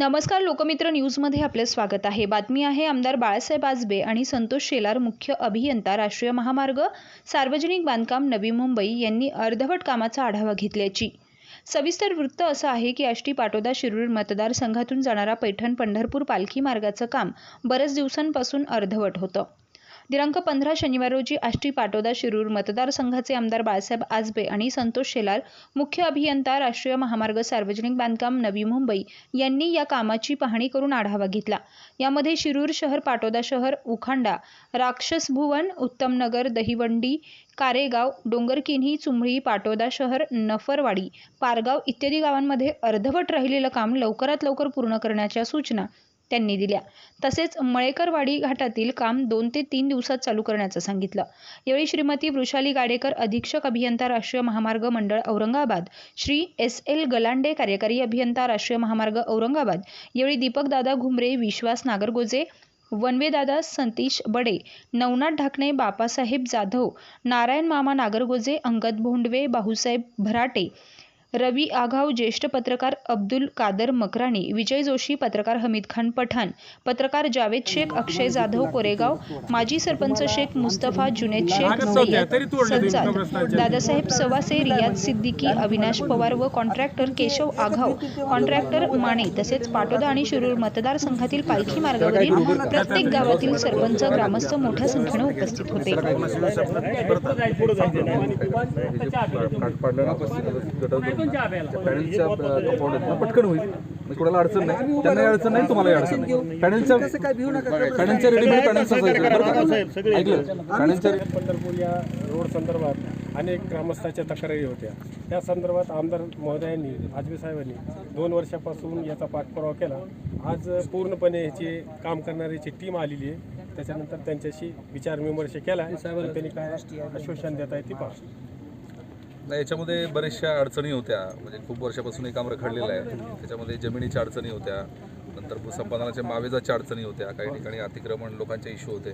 नमस्कार लोकमित्र न्यूजमध्ये आपलं स्वागत आहे. बातमी आहे आमदार बाळासाहेब आजबे आणि संतोष शेलार मुख्य अभियंता राष्ट्रीय महामार्ग सार्वजनिक बांधकाम नवी मुंबई यांनी अर्धवट कामाचा आढावा घेतल्याची. सविस्तर वृत्त असं आहे की आष्टी पाटोदा शिरूर मतदारसंघातून जाणारा पैठण पंढरपूर पालखी मार्गाचं काम बरेच दिवसांपासून अर्धवट होतं. दिनांक पंधरा शनिवार रोजी आष्टी पाटोदा शिरूर मतदारसंघाचे आमदार बाळासाहेब आजबे आणि संतोष शेलार मुख्य अभियंता राष्ट्रीय महामार्ग सार्वजनिक बांधकाम नवी मुंबई यांनी या कामाची पाहणी करून आढावा घेतला. यामध्ये शिरूर शहर पाटोदा शहर उखांडा राक्षस भुवन उत्तमनगर दहिवंडी कारेगाव डोंगरकिन्ही चुंबळी पाटोदा शहर नफरवाडी पारगाव इत्यादी गावांमध्ये अर्धवट राहिलेलं काम लवकरात लवकर पूर्ण करण्याच्या सूचना त्यांनी दिल्या. तसेच मळेकरवाडी घाटातील काम दोन ते तीन दिवसात चालू करण्याचं सांगितलं. यावेळी श्रीमती वृषाली गाडेकर अधीक्षक अभियंता राष्ट्रीय महामार्ग मंडळ औरंगाबाद श्री एस एल गलांडे कार्यकारी अभियंता राष्ट्रीय महामार्ग औरंगाबाद यावेळी दीपकदादा घुमरे विश्वास नागरगोजे वनवेदादा संतीश बडे नवनाथ ढाकणे बापासाहेब जाधव नारायण मामा नागरगोजे अंगद भोंडवे बाहूसाहेब भराटे रवी आघाव ज्येष्ठ पत्रकार अब्दुल कादर मकराणी विजय जोशी पत्रकार हमीद खान पठाण पत्रकार जावेद शेख अक्षय जाधव कोरेगाव माजी सरपंच शेख मुस्तफा जुनेद शेख सज्जाद दादासाहेब सवासे रियाज सिद्दीकी अविनाश पवार व कॉन्ट्रॅक्टर केशव आघाव कॉन्ट्रॅक्टर माने तसेच पाटोदा आणि शिरूर मतदारसंघातील पालखी मार्गावरील प्रत्येक गावातील सरपंच ग्रामस्थ मोठ्या संख्येने उपस्थित होते. पॅनलच्या कंपाऊंड पटकन होईल. म्हणजे कोणाला अडचण नाही. त्यांनाही अडचण नाही तुम्हालाही अडचण नाही. पॅनलच्या पॅनलच्या रेडीमेड ऐकलं? पॅनलच्या पंढरपूर या रोड संदर्भात अनेक ग्रामस्थांच्या तक्रारी होत्या. त्या संदर्भात आमदार महोदयांनी आजबे साहेबांनी दोन वर्षापासून याचा पाठपुरावा केला. आज पूर्णपणे ह्याची काम करणाऱ्याची टीम आलेली आहे त्याच्यानंतर त्यांच्याशी विचार विमर्श केला. आणि त्यांनी काय आश्वासन देत आहे ती पाहू. नाही याच्यामध्ये बऱ्याचशा अडचणी होत्या. म्हणजे खूप वर्षापासून हे काम रखडलेलं आहे. त्याच्यामध्ये जमिनीच्या अडचणी होत्या. नंतर भूसंपादनाच्या मावेजाच्या अडचणी होत्या. काही ठिकाणी अतिक्रमण लोकांचे इश्यू होते.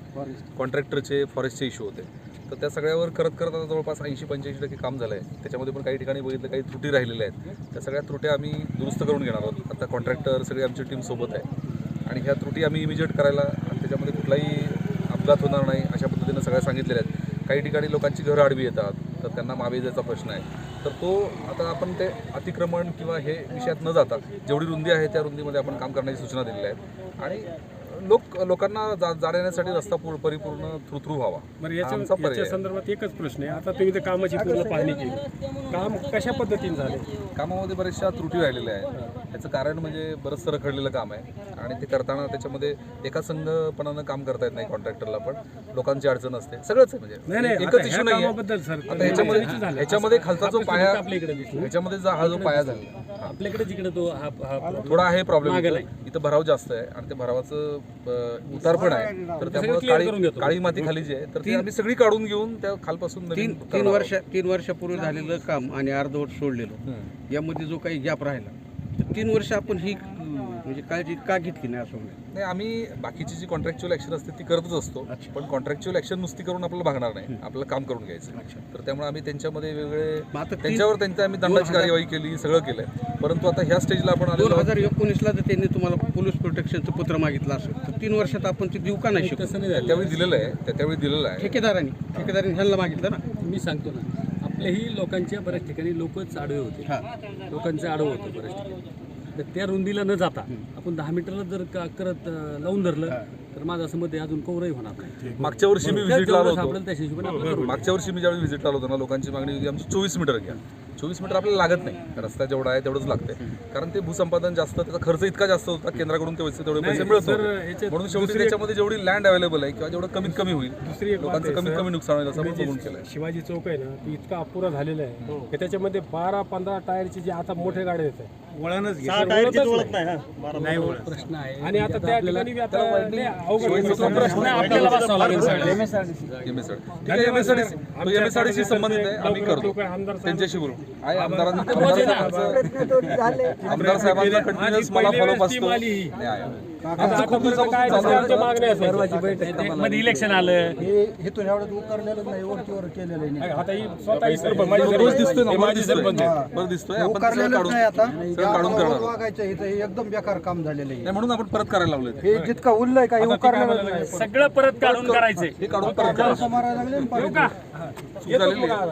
कॉन्ट्रॅक्टरचे फॉरेस्टचे इश्यू होते. तर त्या सगळ्यावर करत करत आता जवळपास ऐंशी पंच्याऐंशी टक्के काम झालं आहे त्याच्यामध्ये पण काही ठिकाणी बघितलं काही त्रुटी राहिलेल्या आहेत. त्या सगळ्या त्रुट्या आम्ही दुरुस्त करून घेणार आहोत. आता कॉन्ट्रॅक्टर सगळी आमची टीम सोबत आहे. आणि ह्या त्रुटी आम्ही इमिजिएट करायला आणि त्याच्यामध्ये कुठलाही अपघात होणार नाही अशा पद्धतीनं सगळ्या सांगितलेल्या आहेत. काही ठिकाणी लोकांची घरं आडवी येतात. तर त्यांना मावेजाचा प्रश्न आहे. तर तो आता आपण ते अतिक्रमण किंवा हे विषयात न जाता जेवढी रुंदी आहे त्या रुंदीमध्ये आपण काम करण्याची सूचना दिलेल्या आहेत. आणि लोक लोकांना जा जाण्यासाठी रस्ता पूर परिपूर्ण थ्रुथ्रू व्हावा. बरं हा याच्या याच्या. संदर्भात एकच प्रश्न आहे. आता तुम्ही कामाची पूर्ण पाहणी केली. काम कशा पद्धतीने झाले? कामामध्ये बऱ्याचशा त्रुटी राहिलेल्या आहेत. त्याचं कारण म्हणजे बरंचसं रखडलेलं काम आहे. आणि ते करताना त्याच्यामध्ये एका संघपणानं काम करता येत नाही कॉन्ट्रॅक्टरला पण लोकांची अडचण असते. सगळंच आहे म्हणजे. नाही एकच इश्यू नाही ह्याच्यामध्ये ह्याच्यामध्ये खालचा जो पाया जो हा जो पाया झाला आपल्याकडे जिकडे तो हा हा थोडा आहे प्रॉब्लेम इथं. भराव जास्त आहे आणि ते भरावाचं अ, उतार पण आहे. तर त्यामुळे clear करून काळी घेतो. काळी माती खाली जी आहे तर ती आम्ही सगळी काढून घेऊन त्या खालपासून तीन नवीन तीन करणार वर्ष तीन वर्षापूर्वी झालेलं काम आणि अर्धवट सोडलेलं. हम्म. यामध्ये जो काही गॅप राहिला तर तीन वर्ष आपण ही म्हणजे काळजी का घेतली नाही असं नाही आम्ही बाकीची जी कॉन्ट्रॅक्च्युअल ऍक्शन असते ती करतच असतो. अच्छा. पण कॉन्ट्रॅक्च्युअल ऍक्शन नुसती करून आपल्याला भागणार नाही. आपल्याला काम करून घ्यायचं अच्छा. तर त्यामुळे आम्ही त्यांच्यामध्ये वेगळे मग आता तीन- त्यांच्यावर त्यांच्या आम्ही दंडाची कार्यवाही केली सगळं केलंय. परंतु आता ह्या स्टेजला आपण आलेलो दोन आहोत. हजार एकोणीसला जर त्यांनी तुम्हाला पोलीस प्रोटेक्शनचं पत्र मागितलं असेल. तर तीन वर्षात आपण ते देऊ का नाही शकतो? त्यावेळी दिलेलं आहे. त्या- त्यावेळी दिलेलं आहे. ठेकेदारांनी ठेकेदारांनी ह्यांना मागितलं ना? मी सांगतो ना. आपल्याही लोकांच्या बऱ्याच ठिकाणी लोकच आडवे होते. हा. लोकांचं आडवं होतं बऱ्याच ठिकाणी. तर त्या रुंदीला न जाता आपण दहा मीटरला जर का करत अं, लावून धरलं तर माझं असं मत आहे अजून कवरही होणार नाही. मागच्या वर्षी मी त्या व्हिजिटला आलो जेवढं होतो. सापडेल त्या हिशोबाने आपण करू. मागच्या वर्षी मी ज्यावेळी व्हिजिटला आलो होतो ना लोकांची मागणी होती आमची चोवीस मीटर घ्या. चोवीस मीटर आपल्याला लागत नाही. रस्ता जेवढा आहे तेवढंच लागतंय. कारण ते भूसंपादन जास्त त्याचा खर्च इतका जास्त होता केंद्राकडून तेवढे तेवढे पैसे मिळत नव्हते. म्हणून शेवटी त्याच्यामध्ये जेवढी लँड अवेलेबल आहे किंवा जेवढं कमीत कमी होईल दुसरी एक लोकांचं आहे, कमीत सर. कमी नुकसान होईल असं आपण बघून जे केलंय. शिवाजी चौक आहे ना ती इतका अपुरा झालेला आहे की त्याच्यामध्ये बारा पंधरा टायरची जी आता मोठे गाड्या येत आहेत वळणच नाही. प्रश्न आहे. आणि आता त्या ठिकाणी आता लय अवघड. प्रश्न आपल्याला लागेल. सगळ्यांना. आहे, संबंधित आहे. आम्ही करतो. त्यांच्याशी बोलू. आहे आमदारांना आमदार साहेबांचं- आमदार साहेबांचा कंटिन्युअस मला फॉलो असतो. आली ही. नाही, आहे. आता आतापर्यंत काय चालू आहे. आमच्या मागण्या असायच्या. मध्ये इलेक्शन आलं. आता ही स्वतः ही सरपंच, माझी तो सरपंच. दिसतोय ना हे मला माझी दिसतोय. सरपंच आहे. बरं दिसतोय. आपण ते सगळं काढून सगळं काढून करणार आहोत. वागायचं इथं हे एकदम बेकार काम झालेलं आहे. नाही म्हणून आपण परत करायला लावले हे जितका उरलंय का हे उकारणार नाही. सगळं परत काढून करायचंय. हे काढून परत करा मारायला लागले ना पाणी. चूक झालेली आहे.